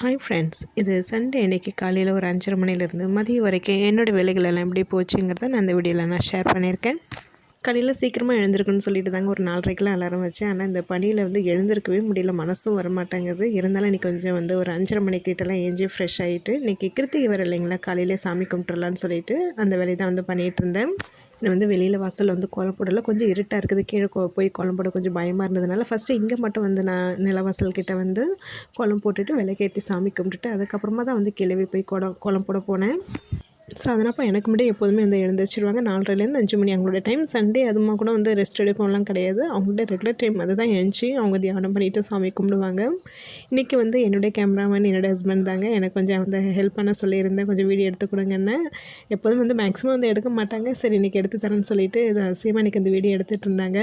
Hi friends இது Sunday அன்னைக்கு காலையில் ஒரு அஞ்சரை மணிலேருந்து மதியம் வரைக்கும் என்னோடய வேலைகள் எல்லாம் எப்படி போச்சுங்கிறத நான் இந்த வீடியோவில் நான் ஷேர் பண்ணியிருக்கேன். காலையில் சீக்கிரமாக எழுந்திருக்குன்னு சொல்லிட்டு தாங்க ஒரு நாலரைக்கெலாம் அலாரம் வச்சேன். ஆனால் இந்த பணியில் வந்து எழுந்திருக்கவே முடியல மனசும் வர மாட்டேங்குது இருந்தாலும் இன்றைக்கி கொஞ்சம் வந்து ஒரு அஞ்சரை மணிக்கிட்டலாம் ஏஞ்சி ஃப்ரெஷ் ஆகிட்டு இன்றைக்கி கிருத்திகை வர இல்லைங்களா? காலையிலே சாமி கும்பிட்டுலான்னு சொல்லிட்டு அந்த வேலையை தான் வந்து பண்ணிகிட்டு இருந்தேன். நான் வந்து வெளியில் வாசலில் வந்து கோலம் போடல. கொஞ்சம் இருட்டாக இருக்குது. கீழே போய் கோலம் போட கொஞ்சம் பயமாக இருந்ததுனால ஃபஸ்ட்டு இங்கே மட்டும் வந்து நான் நிலவாசல் கிட்டே வந்து கோலம் போட்டுட்டு விளக்கேற்றி சாமி கும்பிட்டுட்டு அதுக்கப்புறமா தான் வந்து கிளவி போய் கோலம் கோலம் போட போனேன். ஸோ அதனால் எனக்கு மட்டும் எப்போதுமே வந்து எழுந்திரிச்சிருவாங்க நாலரைலேருந்து அஞ்சு மணி அவங்களோட டைம் சண்டே அதுமா கூட வந்து ரெஸ்ட் எடுப்போம்லாம் கிடையாது. அவங்களோட ரெகுலர் டைம் அதுதான் எழுந்துச்சி அவங்க தியானம் பண்ணிவிட்டு சாமி கும்பிடுவாங்க. இன்றைக்கி வந்து என்னுடைய கேமராமேன் என்னோடய ஹஸ்பண்ட் தாங்க. எனக்கு கொஞ்சம் வந்து ஹெல்ப் பண்ண சொல்லியிருந்தேன். கொஞ்சம் வீடியோ எடுத்து கொடுங்கன்னு. எப்போதும் வந்து மேக்ஸிமம் வந்து எடுக்க மாட்டாங்க. சரி இன்றைக்கி எடுத்து தரேன்னு சொல்லிவிட்டு இது அசியமாக இன்றைக்கி அந்த வீடியோ எடுத்துகிட்டு இருந்தாங்க.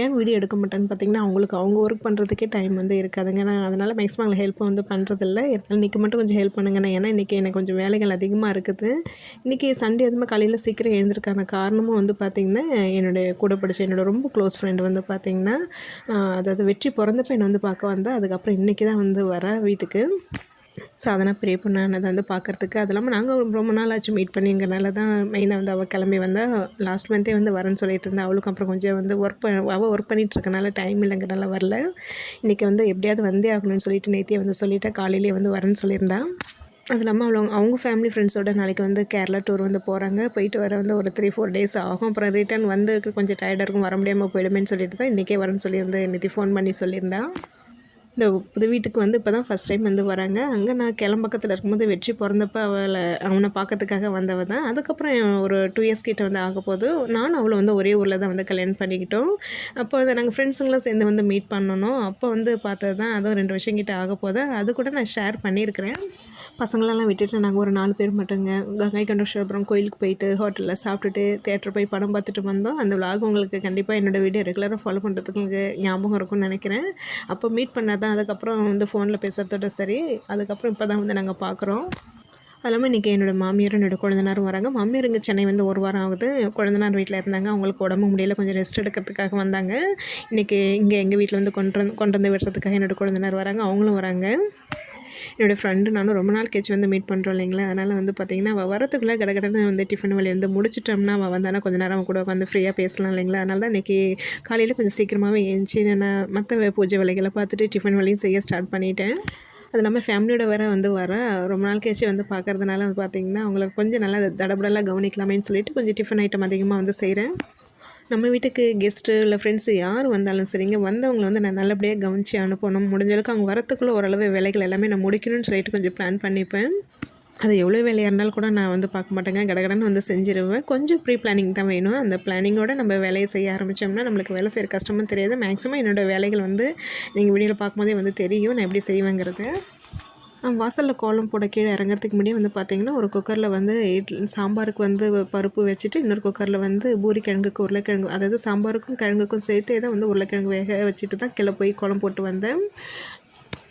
ஏன் வீடியோ எடுக்க மாட்டேன்னு பார்த்தீங்கன்னா அவங்களுக்கு அவங்க ஒர்க் பண்ணுறதுக்கே டைம் வந்து இருக்காதுங்க. நான் அதனால் மேக்ஸிமம் அவங்களை ஹெல்ப் வந்து பண்ணுறதில்ல இன்றைக்கி மட்டும் கொஞ்சம் ஹெல்ப் பண்ணுங்கண்ணா. ஏன்னா இன்றைக்கி எனக்கு கொஞ்சம் வேலைகள் அதிகமாக இருக்குது. இன்றைக்கி சண்டே அதுமாதிரி காலையில் சீக்கிரம் எழுந்திருக்கான காரணமும் வந்து பார்த்திங்கன்னா என்னுடைய கூட படித்த என்னோடய ரொம்ப க்ளோஸ் ஃப்ரெண்டு வந்து பார்த்திங்கன்னா அதாவது வெற்றி பிறந்தப்ப என்னை வந்து பார்க்க வந்தால் அதுக்கப்புறம் இன்றைக்கி தான் வந்து வர வீட்டுக்கு. சாதனா பெரிய பொண்ணானதை வந்து பார்க்குறதுக்கு அது இல்லாமல் நாங்கள் ரொம்ப நாள் ஆச்சு மீட் பண்ணிங்கிறனால தான் மெயினாக வந்து அவள் கிளம்பி வந்தால் லாஸ்ட் மந்த்தே வந்து வரேன்னு சொல்லிட்டு இருந்தா அவளுக்கும் அப்புறம் கொஞ்சம் வந்து ஒர்க் பண்ண அவள் ஒர்க் பண்ணிகிட்டு இருக்கனால டைம் இல்லைங்கிறனால வரல. இன்றைக்கி வந்து எப்படியாவது வந்தே ஆகணும்னு சொல்லிட்டு நேத்தியே வந்து சொல்லிவிட்டா காலையிலேயே வந்து வரேன்னு சொல்லியிருந்தான் அது இல்லாமல் அவங்க அவங்க ஃபேமிலி ஃப்ரெண்ட்ஸோட நாளைக்கு வந்து கேரளா டூர் வந்து போகிறாங்க போயிட்டு வர வந்து ஒரு த்ரீ ஃபோர் டேஸ் ஆகும். அப்புறம் ரிட்டர்ன் வந்து கொஞ்சம் டயர்டாக இருக்கும் வர முடியாமல் போயிடுமேன்னு சொல்லிட்டு தான் இன்றைக்கே வரேன்னு வந்து நேற்று ஃபோன் பண்ணி சொல்லியிருந்தான் இந்த புது வீட்டுக்கு வந்து இப்போ தான் ஃபஸ்ட் டைம் வந்து வராங்க. அங்கே நான் கிளம்பக்கத்தில் இருக்கும்போது வெற்றி பிறந்தப்ப அவளை அவனை பார்க்கறதுக்காக வந்தவ தான். அதுக்கப்புறம் ஒரு டூ இயர்ஸ் கிட்ட வந்து ஆக போது நானும் அவளை வந்து ஒரே ஊரில் தான் வந்து கல்யாணம் பண்ணிக்கிட்டோம். அப்போ வந்து நாங்கள் ஃப்ரெண்ட்ஸுங்களாம் சேர்ந்து வந்து மீட் பண்ணணும். அப்போ வந்து பார்த்தது தான் அதுவும் ரெண்டு வருஷம் கிட்ட ஆக போது அது கூட நான் ஷேர் பண்ணியிருக்கிறேன். பசங்களெல்லாம் விட்டுட்டு நாங்கள் ஒரு நாலு பேர் மட்டுங்க. கங்கை கண்டோஷபுரம் கோயிலுக்கு போயிட்டு ஹோட்டலில் சாப்பிட்டுட்டு தேட்டர் போய் படம் பார்த்துட்டு வந்தோம். அந்த விலாக் உங்களுக்கு கண்டிப்பாக என்னோடய வீடியோ ரெகுலராக ஃபாலோ பண்ணுறதுக்கு ஞாபகம் இருக்கும்னு நினைக்கிறேன். அப்போ மீட் பண்ணால் தான் அதுக்கப்புறம் வந்து ஃபோனில் பேசுகிறதோட சரி. அதுக்கப்புறம் இப்போ தான் வந்து நாங்கள் பார்க்குறோம் அது இல்லாமல் இன்றைக்கி என்னோடய மாமியாரும் என்னோடய குழந்தனாரும் வராங்க. மாமியார் இங்கே சென்னை வந்து ஒரு வாரம் ஆகுது. குழந்தனார் வீட்டில் இருந்தாங்க. அவங்களுக்கு உடம்பு முடியல. கொஞ்சம் ரெஸ்ட் எடுக்கிறதுக்காக வந்தாங்க. இன்றைக்கி இங்கே எங்கள் வீட்டில் வந்து கொண்டு வந்து கொண்டு வந்து விடுறதுக்காக என்னோடய குழந்தனார் வராங்க. அவங்களும் வராங்க. என்னோடய ஃப்ரெண்டு நானும் ரொம்ப நாள் கழிச்சு வந்து மீட் பண்ணுறோம் இல்லைங்களா? அதனால் வந்து பார்த்திங்கன்னா அவள் வரத்துக்குள்ளே கடகடன்னு வந்து டிஃபன் வழி வந்து முடிச்சிட்டோம்னா அவள் வந்தானா கொஞ்சம் நேரம் கூட உட்காந்து ஃப்ரீயாக பேசலாம் இல்லைங்களா? அதனால தான் இன்றைக்கி காலையில் கொஞ்சம் சீக்கிரமாகவே எழுந்துச்சி நான் மற்ற பூஜை வேலைகளை பார்த்துட்டு டிஃபன் வழியும் செய்ய ஸ்டார்ட் பண்ணிட்டேன். அது இல்லாமல் ஃபேமிலியோட வேற வந்து வர ரொம்ப நாள் கழிச்சு வந்து பார்க்குறதுனால வந்து பார்த்திங்கன்னா அவங்களுக்கு கொஞ்சம் நல்லா தடபடலாக கவனிக்கலாமேன்னு சொல்லிட்டு கொஞ்சம் டிஃபன் ஐட்டம் அதிகமாக வந்து செய்கிறேன் நம்ம வீட்டுக்கு கெஸ்ட்டு இல்லை ஃப்ரெண்ட்ஸு யார் வந்தாலும் சரிங்க வந்தவங்களை வந்து நான் நல்லபடியாக கவனித்து அனுப்பணும். முடிஞ்ச அளவுக்கு அவங்க வரத்துக்குள்ளே ஓரளவு வேலைகள் எல்லாமே நான் முடிக்கணும்னு சொல்லிட்டு கொஞ்சம் பிளான் பண்ணிப்பேன். அது எவ்வளோ வேலையாக இருந்தாலும் கூட நான் வந்து பார்க்க மாட்டேங்க. கடகடன்னு வந்து செஞ்சிருவேன். கொஞ்சம் ப்ரீ பிளானிங் தான் வேணும். அந்த பிளானிங்கோட நம்ம வேலையை செய்ய ஆரம்பித்தோம்னா நம்மளுக்கு வேலை செய்கிற கஷ்டமும் தெரியாது. மேக்ஸிமம் என்னோடய வேலைகள் வந்து நீங்கள் வீடியோவில் பார்க்கும்போதே வந்து தெரியும். நான் எப்படி செய்வேங்கிறது. வாசலில் கோலம் போட கீழே இறங்குறதுக்கு முன்னாடி வந்து பார்த்திங்கன்னா ஒரு குக்கரில் வந்து இட்லி சாம்பாருக்கு வந்து பருப்பு வச்சுட்டு இன்னொரு குக்கரில் வந்து பூரி கிழங்குக்கு உருளைக்கிழங்கு அதாவது சாம்பாருக்கும் கிழங்குக்கும் சேர்த்தே தான் வந்து உருளைக்கிழங்கு வேக வச்சுட்டு தான் கீழே போய் கோலம் போட்டு வந்தேன்.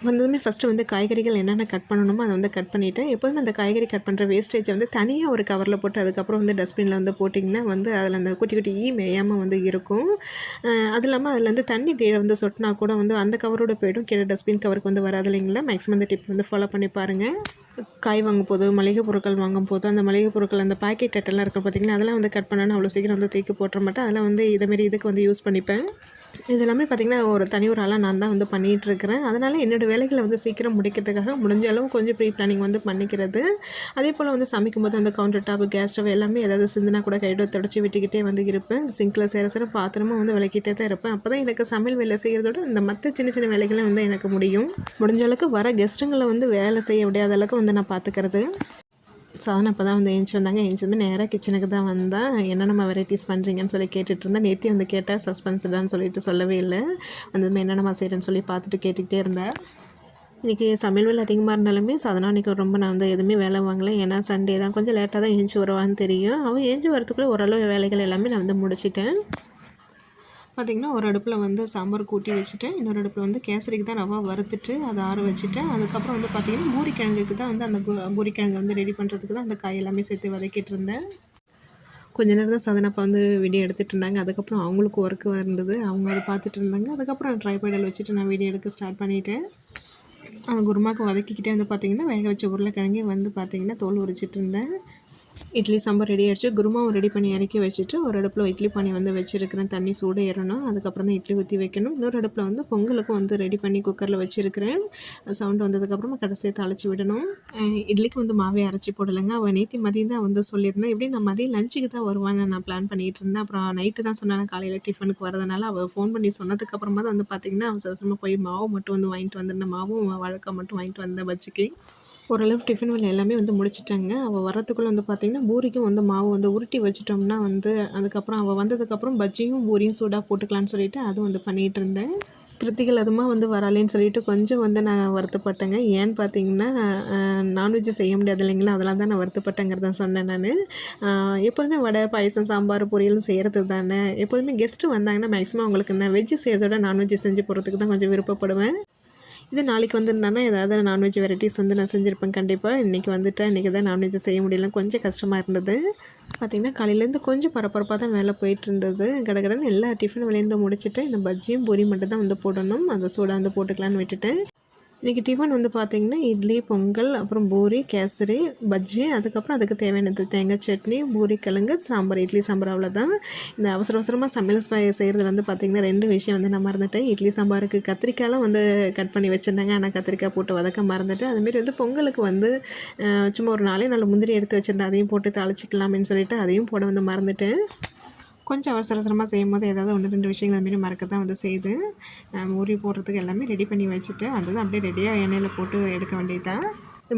வந்ததுமே ஃபஸ்ட்டு வந்து காய்கறிகள் என்னென்ன கட் பண்ணணுமோ அதை வந்து கட் பண்ணிவிட்டேன் எப்போதுமே அந்த காய்கறி கட் பண்ணுற வேஸ்டேஜை வந்து தனியாக ஒரு கவரில் போட்டு அதுக்கப்புறம் வந்து டஸ்ட்பினில் வந்து போட்டிங்கன்னா வந்து அதில் அந்த குட்டி குட்டி ஈ மேயாமல் வந்து இருக்கும். அது இல்லாமல் அதில் வந்து தண்ணி கீழே வந்து சொட்டினா கூட வந்து அந்த கவரோட போய்டும். கீழே டஸ்ட்பின் கவருக்கு வந்து வராது இல்லைங்களா? மேக்ஸிமம் அந்த டிப் வந்து ஃபாலோ பண்ணி பாருங்கள் காய் வாங்கும் போது மளிகை பொருட்கள் வாங்கும் போது அந்த மளிகை பொருட்கள் அந்த பாக்கெட் அட்டெல்லாம் இருக்கும் பார்த்திங்கன்னா அதெல்லாம் வந்து கட் பண்ணணும் அவ்வளோ சீக்கிரம் வந்து தூக்கி போட்டுற மாட்டேன். அதெல்லாம் வந்து இதேமாரி இதுக்கு வந்து யூஸ் பண்ணிப்பேன். இது எல்லாமே பார்த்திங்கன்னா ஒரு தனி ஒரு ஆளாக நான் தான் வந்து பண்ணிகிட்ருக்கிறேன் அதனால் என்னோடய வேலைகளை வந்து சீக்கிரம் முடிக்கிறதுக்காக முடிஞ்ச அளவு கொஞ்சம் ப்ரீ பிளானிங் வந்து பண்ணிக்கிறது. அதே போல் வந்து சமைக்கும் போது அந்த கவுண்டர் டாப் கேஸ் ஸ்டவ் எல்லாமே ஏதாவது சிந்தினா கூட கையோட தொடச்சி விட்டுக்கிட்டே வந்து இருப்பேன். சிங்கில் சேர சேர பாத்திரமும் வந்து விளக்கிட்டே தான் இருப்பேன். அப்போ தான் எனக்கு சமையல் வேலை செய்கிறதோட இந்த மற்ற சின்ன சின்ன வேலைகளும் வந்து எனக்கு முடியும். முடிஞ்ச அளவுக்கு வர கெஸ்ட்டுங்களை வந்து வேலை செய்ய முடியாத அளவுக்கு வந்து நான் பார்த்துக்கிறது சாதனை அப்போ தான் வந்து ஏஞ்சி வந்தாங்க. ஏஞ்சி வந்து நேராக கிச்சனுக்கு தான் வந்தேன் என்ன நம்ம வெரைட்டிஸ் பண்ணுறீங்கன்னு சொல்லி கேட்டுட்டு இருந்தேன் நேத்தி வந்து கேட்டால் சஸ்பென்ஸ்டான்னு சொல்லிட்டு சொல்லவே இல்லை. வந்ததுமே என்னென்னமா செய்கிறேன்னு சொல்லி பார்த்துட்டு கேட்டுக்கிட்டே இருந்தேன் இன்றைக்கி சமையல் வேலை அதிகமாக இருந்தாலுமே சாதனா இன்றைக்கி ரொம்ப நான் வந்து எதுவுமே வேலை வாங்கலை. ஏன்னா சண்டே தான் கொஞ்சம் லேட்டாக தான் ஏஞ்சி வருவான்னு தெரியும். அவன் ஏஞ்சி வரத்துக்குள்ளே ஓரளவு வேலைகள் எல்லாமே நான் வந்து முடிச்சிட்டேன். பார்த்திங்கன்னா ஒரு அடுப்பில் வந்து சாம்பார் கூட்டி வச்சுட்டேன் இன்னொரு அடுப்பில் வந்து கேசரிக்கு தான் ரவா வறுத்துட்டு அதை ஆற வச்சுட்டேன் அதுக்கப்புறம் வந்து பார்த்திங்கன்னா பூரிக்கிழங்குக்கு தான் வந்து அந்த பூரிக்கிழங்கு வந்து ரெடி பண்ணுறதுக்கு தான் அந்த காய் எல்லாமே சேர்த்து வதக்கிட்டு இருந்தேன். கொஞ்ச நேரம் தான் சதனப்பா வந்து வீடியோ எடுத்துகிட்டு இருந்தாங்க. அதுக்கப்புறம் அவங்களுக்கு ஒர்க்கு இருந்தது. அவங்க அதை பார்த்துட்டு இருந்தாங்க. அதுக்கப்புறம் ட்ரைபேடல் வச்சுட்டு நான் வீடியோ எடுக்க ஸ்டார்ட் பண்ணிவிட்டேன் அந்த குருமாவுக்கு வதக்கிக்கிட்டே வந்து பார்த்திங்கன்னா வேக வச்ச உருளைக்கிழங்கையும் வந்து பார்த்திங்கன்னா தோல் உரிச்சிட்டு இருந்தேன். இட்லி சாம்பார் ரெடி ஆகிடுச்சு குருமாவும் ரெடி பண்ணி இறக்கி வச்சுட்டு ஒரு அடுப்பில் இட்லி பண்ணி வந்து வச்சுருக்கிறேன். தண்ணி சூடு ஏறணும். அதுக்கப்புறம் தான் இட்லி ஊற்றி வைக்கணும். இன்னொரு அடுப்பில் வந்து பொங்கலுக்கும் வந்து ரெடி பண்ணி குக்கரில் வச்சுருக்கிறேன். சவுண்டு வந்ததுக்கப்புறமா கடைசியை தாளித்து விடணும். இட்லிக்கு வந்து மாவே அரைச்சி போடலைங்க. அவள் நேற்று மதியம் தான் வந்து சொல்லியிருந்தேன் எப்படி நான் மதியம் லஞ்சுக்கு தான் வருவான்னு நான் பிளான் பண்ணிகிட்டு இருந்தேன். அப்புறம் நைட்டு தான் சொன்னேன் காலையில் டிஃபனுக்கு வரதுனால அவள் ஃபோன் பண்ணி சொன்னதுக்கப்புறமா தான் வந்து பார்த்திங்கன்னா அவசர அவசரமாக போய் மாவு மட்டும் வந்து வாங்கிட்டு வந்திருந்தேன். மாவும் வழக்கம் மட்டும் வாங்கிட்டு வந்தேன் பஜ்ஜிக்கு. ஓரளவு டிஃபன் வேலை எல்லாமே வந்து முடிச்சிட்டாங்க. அவள் வரத்துக்குள்ளே வந்து பார்த்திங்கன்னா பூரிக்கும் வந்து மாவு வந்து உருட்டி வச்சிட்டோம்னா வந்து அதுக்கப்புறம் அவள் வந்ததுக்கப்புறம் பஜ்ஜியும் பூரியும் சூடாக போட்டுக்கலான்னு சொல்லிட்டு அதுவும் வந்து பண்ணிகிட்டு இருந்தேன். கிருத்திகள் அதுமா வந்து வராளேன்னு சொல்லிட்டு கொஞ்சம் வந்து நான் வருத்தப்பட்டேங்க. ஏன்னு பார்த்தீங்கன்னா நான்வெஜ் செய்ய முடியாது இல்லைங்களா? அதெல்லாம் தான் நான் வருத்தப்பட்டேங்கிறத சொன்னேன் நான். எப்போதுமே வடை பாயசம் சாம்பார் பொரியல் செய்கிறது தானே. எப்போதுமே கெஸ்ட்டு வந்தாங்கன்னா மேக்ஸிமம் அவங்களுக்கு நான் வெஜ்ஜு செய்கிறத விட நான்வெஜ் செஞ்சு போகிறதுக்கு தான் கொஞ்சம் விருப்பப்படுவேன். இது நாளைக்கு வந்திருந்தானா? ஏதாவது நான்வெஜ் வெரைட்டிஸ் வந்து நான் செஞ்சுருப்பேன் கண்டிப்பாக இன்றைக்கி வந்துட்டேன் இன்றைக்கி தான் நான்வெஜ் செய்ய முடியல கொஞ்சம் கஷ்டமாக இருந்தது. பார்த்திங்கன்னா காலையிலேருந்து கொஞ்சம் பரபரப்பாக தான் வேலை போயிட்டு இருந்தது. கடகடன்னு எல்லா டிஃபன் விளைந்து முடிச்சுட்டு இந்த பஜ்ஜியும் பூரி மட்டும் தான் வந்து போடணும். அந்த சூடாக வந்து போட்டுக்கலான்னு விட்டுட்டேன். இன்றைக்கி டிஃபன் வந்து பார்த்திங்கன்னா இட்லி பொங்கல் அப்புறம் பூரி கேசரி பஜ்ஜி அதுக்கப்புறம் அதுக்கு தேவையானது தேங்காய் சட்னி பூரி கிழங்கு சாம்பார் இட்லி சாம்பார் அவ்வளோதான் இந்த அவசர அவசரமாக சமையல் செய்கிறது வந்து பார்த்திங்கன்னா ரெண்டு விஷயம் வந்து நான் மறந்துட்டேன். இட்லி சாம்பாருக்கு கத்திரிக்காயெலாம் வந்து கட் பண்ணி வச்சுருந்தாங்க. ஆனால் கத்திரிக்காய் போட்டு வதக்க மறந்துட்டேன். அதுமாரி வந்து பொங்கலுக்கு வந்து சும்மா ஒரு நாளே நல்ல முந்திரி எடுத்து வச்சுருந்தேன். அதையும் போட்டு தாளிச்சிக்கலாமேன்னு சொல்லிட்டு அதையும் போட வந்து மறந்துட்டேன். கொஞ்சம் அவசர அவசரமாக செய்யும் போது ஏதாவது ஒன்று ரெண்டு விஷயங்கள் அதுமாரி மறக்க தான் வந்து செய்து உரி போடுறதுக்கு எல்லாமே ரெடி பண்ணி வச்சுட்டு அதுதான் அப்படியே ரெடியாக எண்ணெயில் போட்டு எடுக்க வேண்டியதுதான்.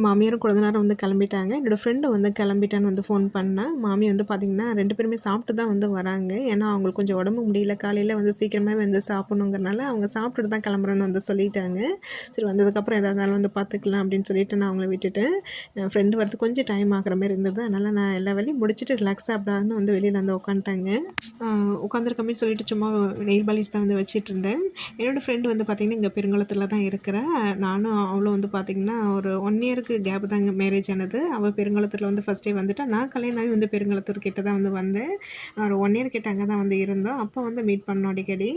மாமியாரும் நேரம் வந்து கிளம்பிட்டாங்க. என்னோடய ஃப்ரெண்டு வந்து கிளம்பிட்டான்னு வந்து ஃபோன் பண்ணேன் மாமி வந்து பார்த்திங்கன்னா ரெண்டு பேருமே சாப்பிட்டு தான் வந்து வராங்க. ஏன்னா அவங்களுக்கு கொஞ்சம் உடம்பு முடியல. காலையில் வந்து சீக்கிரமாக வந்து சாப்பிட்ணுங்கிறனால அவங்க சாப்பிட்டுட்டு தான் கிளம்புறேன்னு வந்து சொல்லிட்டாங்க. சரி வந்ததுக்கப்புறம் எதாக இருந்தாலும் வந்து பார்த்துக்கலாம் அப்படின்னு சொல்லிட்டு நான் அவங்கள விட்டுட்டேன். என் ஃப்ரெண்டு வரது கொஞ்சம் டைம் ஆகிற மாதிரி இருந்தது. அதனால் நான் எல்லா வேலையும் முடிச்சுட்டு ரிலாக்ஸாக அப்படின்னு வந்து வெளியில் வந்து உட்காந்துட்டாங்க உட்காந்துருக்கமே சொல்லிட்டு சும்மா நெயில் பாலிஷ் தான் வந்து வச்சுட்டு இருந்தேன். என்னோடய ஃப்ரெண்டு வந்து பார்த்திங்கன்னா இங்கே பெருங்குளத்தில் தான் இருக்கிறேன் நானும் அவளும் வந்து பார்த்திங்கன்னா ஒரு ஒன் இயர் இயருக்கு கேப் தாங்க மேரேஜ் ஆனது. அவள் பெருங்குளத்தூரில் வந்து ஃபஸ்ட்டே வந்துட்டா. நான் கல்யாணம் ஆகி வந்து பெருங்குளத்தூர் கிட்ட தான் வந்து வந்தேன். ஒரு ஒன் இயர் கிட்ட அங்கே தான் வந்து இருந்தோம். அப்போ வந்து மீட் பண்ணோம் அடிக்கடி.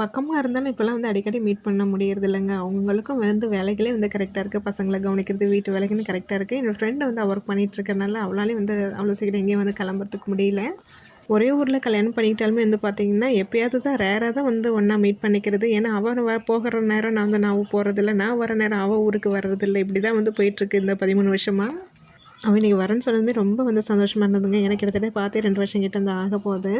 பக்கமாக இருந்தாலும் இப்போல்லாம் வந்து அடிக்கடி மீட் பண்ண முடியறது இல்லைங்க. அவங்களுக்கும் வந்து வேலைகளே வந்து கரெக்டாக இருக்குது பசங்களை கவனிக்கிறது வீட்டு வேலைக்குன்னு கரெக்டாக இருக்குது என்னோடய ஃப்ரெண்டு வந்து ஒர்க் பண்ணிகிட்டு இருக்கனால அவளாலே வந்து அவ்வளோ சீக்கிரம் எங்கேயும் வந்து கிளம்புறதுக்கு முடியல. ஒரே ஊரில் கல்யாணம் பண்ணிக்கிட்டாலுமே வந்து பார்த்திங்கன்னா எப்பயாவது தான் ரேராக தான் வந்து ஒன்றா மீட் பண்ணிக்கிறது. ஏன்னா அவன் வ போகிற நேரம் நான் வந்து நான் போகிறதில்ல நான் வர நேரம் அவள் ஊருக்கு வர்றதில்ல. இப்படி தான் வந்து போயிட்டுருக்கு இந்த பதிமூணு வருஷமாக அவன் இன்றைக்கி வரேன்னு சொன்னதுமே ரொம்ப வந்து சந்தோஷமாக இருந்ததுங்க. எனக்கு கிட்டத்தட்ட பார்த்தே ரெண்டு வருஷம் கிட்ட வந்து ஆக போகுது.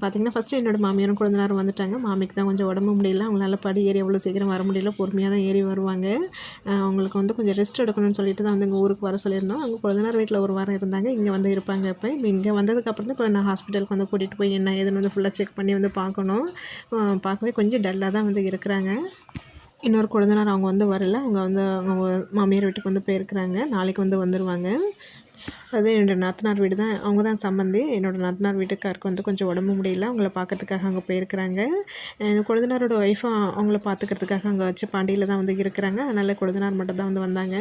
பார்த்தீங்கன்னா ஃபஸ்ட்டு என்னோடய மாமியாரும் குழந்தைனாரும் வந்துட்டாங்க. மாமிக்கு தான் கொஞ்சம் உடம்பு முடியல. அவங்களால படி ஏறி அவ்வளோ சீக்கிரம் வர முடியல. பொறுமையாக தான் ஏறி வருவாங்க. அவங்களுக்கு வந்து கொஞ்சம் ரெஸ்ட் எடுக்கணும்னு சொல்லிட்டு தான் வந்து எங்கள் ஊருக்கு வர சொல்லியிருந்தோம். அவங்க குழந்தைனார் வீட்டில் ஒரு வாரம் இருந்தாங்க. இங்கே வந்து இருப்பாங்க இப்போ. இங்கே வந்ததுக்கப்புறம் தான் இப்போ நான் ஹாஸ்பிட்டலுக்கு வந்து கூட்டிகிட்டு போய் என்ன ஏதுன்னு வந்து ஃபுல்லாக செக் பண்ணி வந்து பார்க்கணும். பார்க்கவே கொஞ்சம் டல்லாக தான் வந்து இருக்கிறாங்க. இன்னொரு குழந்தைனார் அவங்க வந்து வரல. அவங்க வந்து அவங்க மாமியார் வீட்டுக்கு வந்து போயிருக்கிறாங்க. நாளைக்கு வந்து வந்துடுவாங்க அது என்னோடய நாத்தனார் வீடு தான். அவங்க தான் சம்மந்தி என்னோடய நாத்தனார் வீட்டுக்காருக்கு வந்து கொஞ்சம் உடம்பு முடியல. அவங்கள பார்க்கறதுக்காக அங்கே போயிருக்கிறாங்க. அஹ் கொழுந்தனாரோட ஒய்ஃபும் அவங்கள பார்த்துக்கிறதுக்காக அங்கே வச்சு பாண்டியில் தான் வந்து இருக்கிறாங்க. அதனால் கொழுந்தனார் மட்டும் தான் வந்து வந்தாங்க.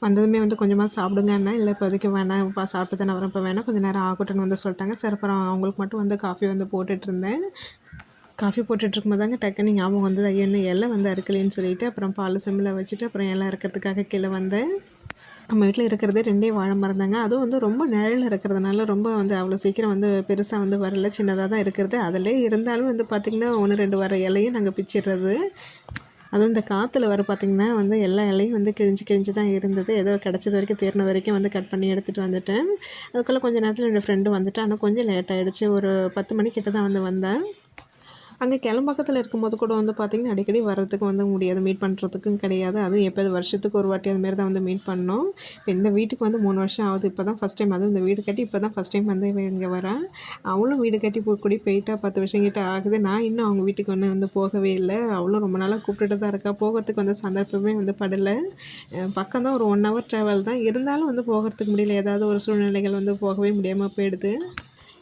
வந்ததுமே வந்து கொஞ்சமாக சாப்பிடுங்கன்னா இல்லை இப்போதைக்கு வேணாம். இப்போ சாப்பிட்டு தானே வரேன். இப்போ வேணாம். கொஞ்சம் நேரம் ஆகட்டும்னு வந்து சொல்லிட்டாங்க. சரி அப்புறம் அவங்களுக்கு மட்டும் வந்து காஃபி வந்து போட்டுட்ருந்தேன் காஃபி போட்டுட்ருக்கும் இருக்கும்போது தாங்க டக்குன்னு ஞாபகம் வந்தது. ஐயோ இன்னும் எல்லாம் வந்து அறுக்கலைன்னு சொல்லிட்டு அப்புறம் பால் செம்மில் வச்சுட்டு அப்புறம் எல்லாம் அறுக்கிறதுக்காக கீழே வந்தேன் நம்ம வீட்டில் இருக்கிறதே ரெண்டே வாழை மரம் தாங்க. அதுவும் வந்து ரொம்ப நிழல் இருக்கிறதுனால ரொம்ப வந்து அவ்வளோ சீக்கிரம் வந்து பெருசாக வந்து வரல. சின்னதாக தான் இருக்கிறது. அதிலே இருந்தாலும் வந்து பார்த்திங்கன்னா ஒன்று ரெண்டு வர இலையும் நாங்கள் பிச்சிடுறது. அதுவும் இந்த காற்றுல வர பார்த்திங்கன்னா வந்து எல்லா இலையும் வந்து கிழிஞ்சு கிழிஞ்சு தான் இருந்தது. ஏதோ கிடச்சது வரைக்கும் தேர்ன வரைக்கும் வந்து கட் பண்ணி எடுத்துகிட்டு வந்துட்டேன். அதுக்குள்ளே கொஞ்ச நேரத்தில் என்னோடய ஃப்ரெண்டு வந்துட்டு ஆனால் கொஞ்சம் லேட் ஆகிடுச்சு ஒரு பத்து மணிக்கிட்ட தான் வந்து வந்தேன். அங்கே கிளம்பக்கத்தில் இருக்கும்போது கூட வந்து பார்த்திங்கன்னா அடிக்கடி வர்றதுக்கு வந்து முடியாது. மீட் பண்ணுறதுக்கும் கிடையாது. அதுவும் எப்போது வருஷத்துக்கு ஒரு வாட்டி அதுமாரி தான் வந்து மீட் பண்ணோம். இப்போ இந்த வீட்டுக்கு வந்து மூணு வருஷம் ஆகுது. இப்போ தான் ஃபஸ்ட் டைம் அதுவும் இந்த வீடு கட்டி இப்போ தான் ஃபஸ்ட் டைம் வந்து இங்கே வரேன். அவளும் வீடு கட்டி போய் கூடி போயிட்டா பத்து வருஷம் கிட்ட ஆகுது. நான் இன்னும் அவங்க வீட்டுக்கு ஒன்று வந்து போகவே இல்லை. அவளும் ரொம்ப நாளாக கூப்பிட்டுட்டு தான் இருக்கா. போகிறதுக்கு வந்து சந்தர்ப்பமே வந்து படலை. பக்கம் தான் ஒரு ஒன் ஹவர் ட்ராவல் தான். இருந்தாலும் வந்து போகிறதுக்கு முடியல. ஏதாவது ஒரு சூழ்நிலைகள் வந்து போகவே முடியாமல் போயிடுது.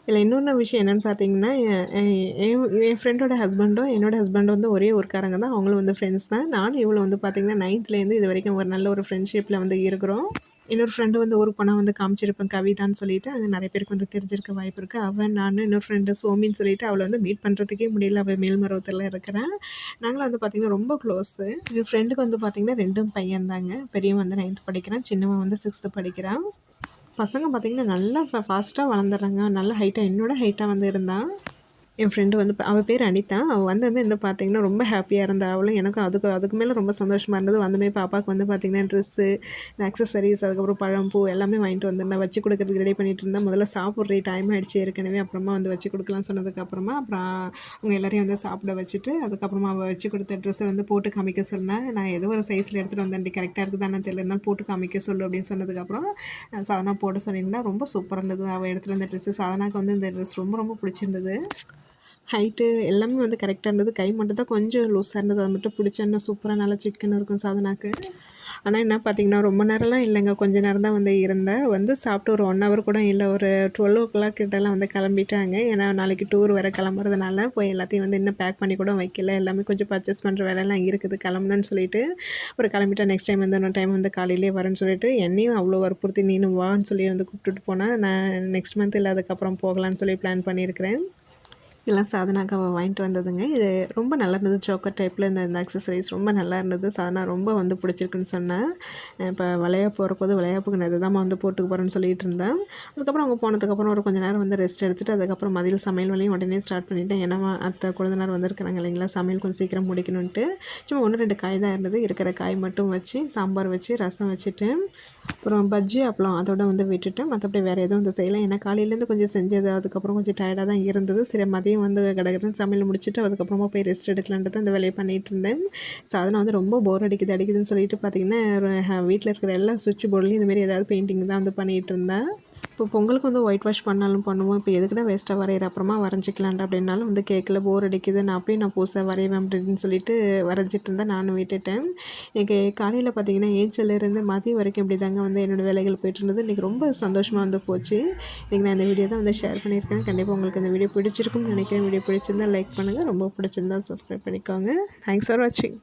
இதில் இன்னொன்று விஷயம் என்னென்னு பார்த்தீங்கன்னா என் என் என் ஃப்ரெண்டோட ஹஸ்பண்டும் என்னோட ஹஸ்பண்டும் வந்து ஒரே ஊருக்காரங்க தான். அவங்களும் வந்து ஃப்ரெண்ட்ஸ் தான். நானும் இவ்வளோ வந்து பார்த்திங்கன்னா நைன்த்லேருந்து இது வரைக்கும் ஒரு நல்ல ஒரு ஃப்ரெண்ட்ஷிப்பில் வந்து இருக்கிறோம். இன்னொரு ஃப்ரெண்டு வந்து ஊருக்கு போனால் வந்து காமிச்சிருப்பேன் கவிதான்னு சொல்லிட்டு. அங்கே நிறைய பேருக்கு வந்து தெரிஞ்சிருக்க வாய்ப்பு இருக்குது அவன் நான் இன்னொரு ஃப்ரெண்டு சோமின்னு சொல்லிட்டு அவளை வந்து மீட் பண்ணுறதுக்கே முடியல. அவள் மேல்மருவத்தில் இருக்கிறேன். நாங்களும் வந்து பார்த்திங்கன்னா ரொம்ப க்ளோஸு என் ஃப்ரெண்டுக்கு வந்து பார்த்திங்கன்னா ரெண்டும் பையன் தாங்க பெரியவன் வந்து நைன்த்து படிக்கிறான். சின்னவன் வந்து சிக்ஸ்த்து படிக்கிறான். பசங்க பார்த்திங்கன்னா நல்லா ஃபாஸ்ட்டாக வளர்ந்துடுறாங்க. நல்ல ஹைட்டாக என்னோட ஹைட்டாக வந்து இருந்தால் என் ஃப்ரெண்டு வந்து அவள் பேர் அனிதா. அவள் வந்தமே வந்து பார்த்திங்கன்னா ரொம்ப ஹாப்பியாக இருந்தா அவளும் எனக்கும் அதுக்கு அதுக்கு மேலே ரொம்ப சந்தோஷமாக இருந்தது. வந்தமே பாப்பாவுக்கு வந்து பார்த்திங்கன்னா ட்ரெஸ்ஸு இந்த அக்சசரிஸ் அதுக்கப்புறம் பழம் பூ எல்லாமே வாங்கிட்டு வந்திருந்தேன் வச்சு கொடுக்குறதுக்கு ரெடி பண்ணிட்டு இருந்தேன் முதல்ல சாப்பிட்ற டைம் ஆகிடுச்சு ஏற்கனவே. அப்புறமா வந்து வச்சு கொடுக்கலாம் சொன்னதுக்கப்புறமா அப்புறம் அவங்க எல்லாரையும் வந்து சாப்பிட வச்சுட்டு அதுக்கப்புறமா அவள் வச்சு கொடுத்த ட்ரெஸ்ஸை வந்து போட்டு காமிக்க சொன்னேன் நான் ஏதோ ஒரு சைஸில் எடுத்துகிட்டு வந்தேன் கரெக்டாக இருக்குதானே தெரியல போட்டு காமிக்க சொல்லு அப்படின்னு சொன்னதுக்கப்புறம் சாதனா போட சொன்னீங்கன்னா ரொம்ப சூப்பராக இருந்தது. அவள் எடுத்துகிட்டு வந்த ட்ரெஸ்ஸு சாதனாக்கு வந்து இந்த ட்ரெஸ் ரொம்ப ரொம்ப பிடிச்சிருந்தது. ஹைட்டு எல்லாமே வந்து கரெக்டாக இருந்தது. கை மட்டும் தான் கொஞ்சம் லூஸாக இருந்தது. அது மட்டும் பிடிச்சோன்னா சூப்பராக நல்லா சிக்கன் இருக்கும் சாதனாக்கு. ஆனால் என்ன பார்த்தீங்கன்னா ரொம்ப நேரம்லாம் இல்லைங்க. கொஞ்ச நேரம் தான் வந்து இருந்தேன். வந்து சாப்பிட்டு ஒரு ஒன் ஹவர் கூட இல்லை. ஒரு டுவெல் ஓ கிளாக் கிட்டலாம் வந்து கிளம்பிட்டாங்க. ஏன்னா நாளைக்கு டூர் வர கிளம்புறதுனால போய் எல்லாத்தையும் வந்து இன்னும் பேக் பண்ணி கூட வைக்கல. எல்லாமே கொஞ்சம் பர்ச்சேஸ் பண்ணுற வேலையெல்லாம் இருக்குது. கிளம்பணுன்னு சொல்லிட்டு ஒரு கிளம்பிட்டா நெக்ஸ்ட் டைம் வந்து இன்னொரு டைம் வந்து காலையிலே வரேன்னு சொல்லிட்டு என்னையும் அவ்வளோ வற்புறுத்தி நீனும் வான்னு சொல்லி வந்து கூப்பிட்டுட்டு போனால் நான் நெக்ஸ்ட் மந்த் இல்லை அதுக்கப்புறம் போகலான்னு சொல்லி பிளான் பண்ணியிருக்கிறேன். இதெல்லாம் சாதனாக்கு அவள் வாங்கிட்டு வந்ததுங்க. இது ரொம்ப நல்லா இருந்தது சோக்கர் டைப்பில் இந்த இந்த அக்சசரிஸ் ரொம்ப நல்லா இருந்தது சாதனா ரொம்ப வந்து பிடிச்சிருக்குன்னு சொன்னேன். இப்போ விளையா போது விளையாப்புக்கு நான் இதுதான் வந்து போட்டுக்கு போகிறேன்னு சொல்லிட்டு இருந்தேன். அதுக்கப்புறம் அவங்க போனதுக்கப்புறம் ஒரு கொஞ்சம் நேரம் வந்து ரெஸ்ட் எடுத்துகிட்டு அதுக்கப்புறம் மதியில் சமையல் வேலையும் உடனே ஸ்டார்ட் பண்ணிவிட்டேன் ஏன்னா அத்தை குழந்தைனார் வந்திருக்கிறாங்க இல்லைங்களா? சமையல் கொஞ்சம் சீக்கிரம் முடிக்கணுன்ட்டு சும்மா ஒன்று ரெண்டு காய் தான் இருந்தது. இருக்கிற காய் மட்டும் வச்சு சாம்பார் வச்சு ரசம் வச்சுட்டு அப்புறம் பஜ்ஜி அப்பளம் அதோட வந்து விட்டுட்டு மற்றபடி வேறு எதுவும் வந்து செய்யலை. ஏன்னா காலையிலேருந்து கொஞ்சம் செஞ்சது. அதுக்கப்புறம் கொஞ்சம் டயர்டாக தான் இருந்தது. சரி மதியம் வந்து கடற்கடன் சமையல் முடிச்சுட்டு அதுக்கப்புறமா போய் ரெஸ்ட் எடுக்கலான்ட்டு அந்த வேலையை பண்ணிகிட்டு இருந்தேன். சாதனம் வந்து ரொம்ப போர் அடிக்குது அடிக்குதுன்னு சொல்லிட்டு பார்த்திங்கன்னா வீட்டில் இருக்கிற எல்லா சுவிட்ச் போர்ட்லேயும் இந்தமாரி ஏதாவது பெயிண்டிங் தான் வந்து பண்ணிகிட்டு இருந்தேன். இப்போ பொங்கலுக்கு வந்து ஒயிட் வாஷ் பண்ணாலும் பண்ணுவோம். இப்போ எதுக்குடா வேஸ்ட்டாக வரைகிற அப்புறமா வரைஞ்சிக்கலான்டா அப்படின்னாலும் வந்து கேட்கல போர் அடிக்குது. நான் அப்பயும் நான் புதுசாக வரைவேன் அப்படின்னு சொல்லிட்டு வரைஞ்சிட்டு இருந்தேன். நானும் விட்டுட்டேன். எனக்கு காலையில் பார்த்தீங்கன்னா ஏஞ்சலேருந்து மதியம் வரைக்கும் இப்படி தாங்க வந்து என்னோடய வேலைகள் போயிட்டு இருந்தது. இன்றைக்கி ரொம்ப சந்தோஷமாக வந்து போச்சு. இன்றைக்கி நான் இந்த வீடியோ தான் வந்து ஷேர் பண்ணியிருக்கேன். கண்டிப்பாக உங்களுக்கு இந்த வீடியோ பிடிச்சிருக்கும்னு நினைக்கிறேன். வீடியோ பிடிச்சிருந்தா லைக் பண்ணுங்கள் ரொம்ப பிடிச்சிருந்தா சப்ஸ்கிரைப் பண்ணிக்கோங்க. தேங்க்ஸ் ஃபார் வாட்சிங்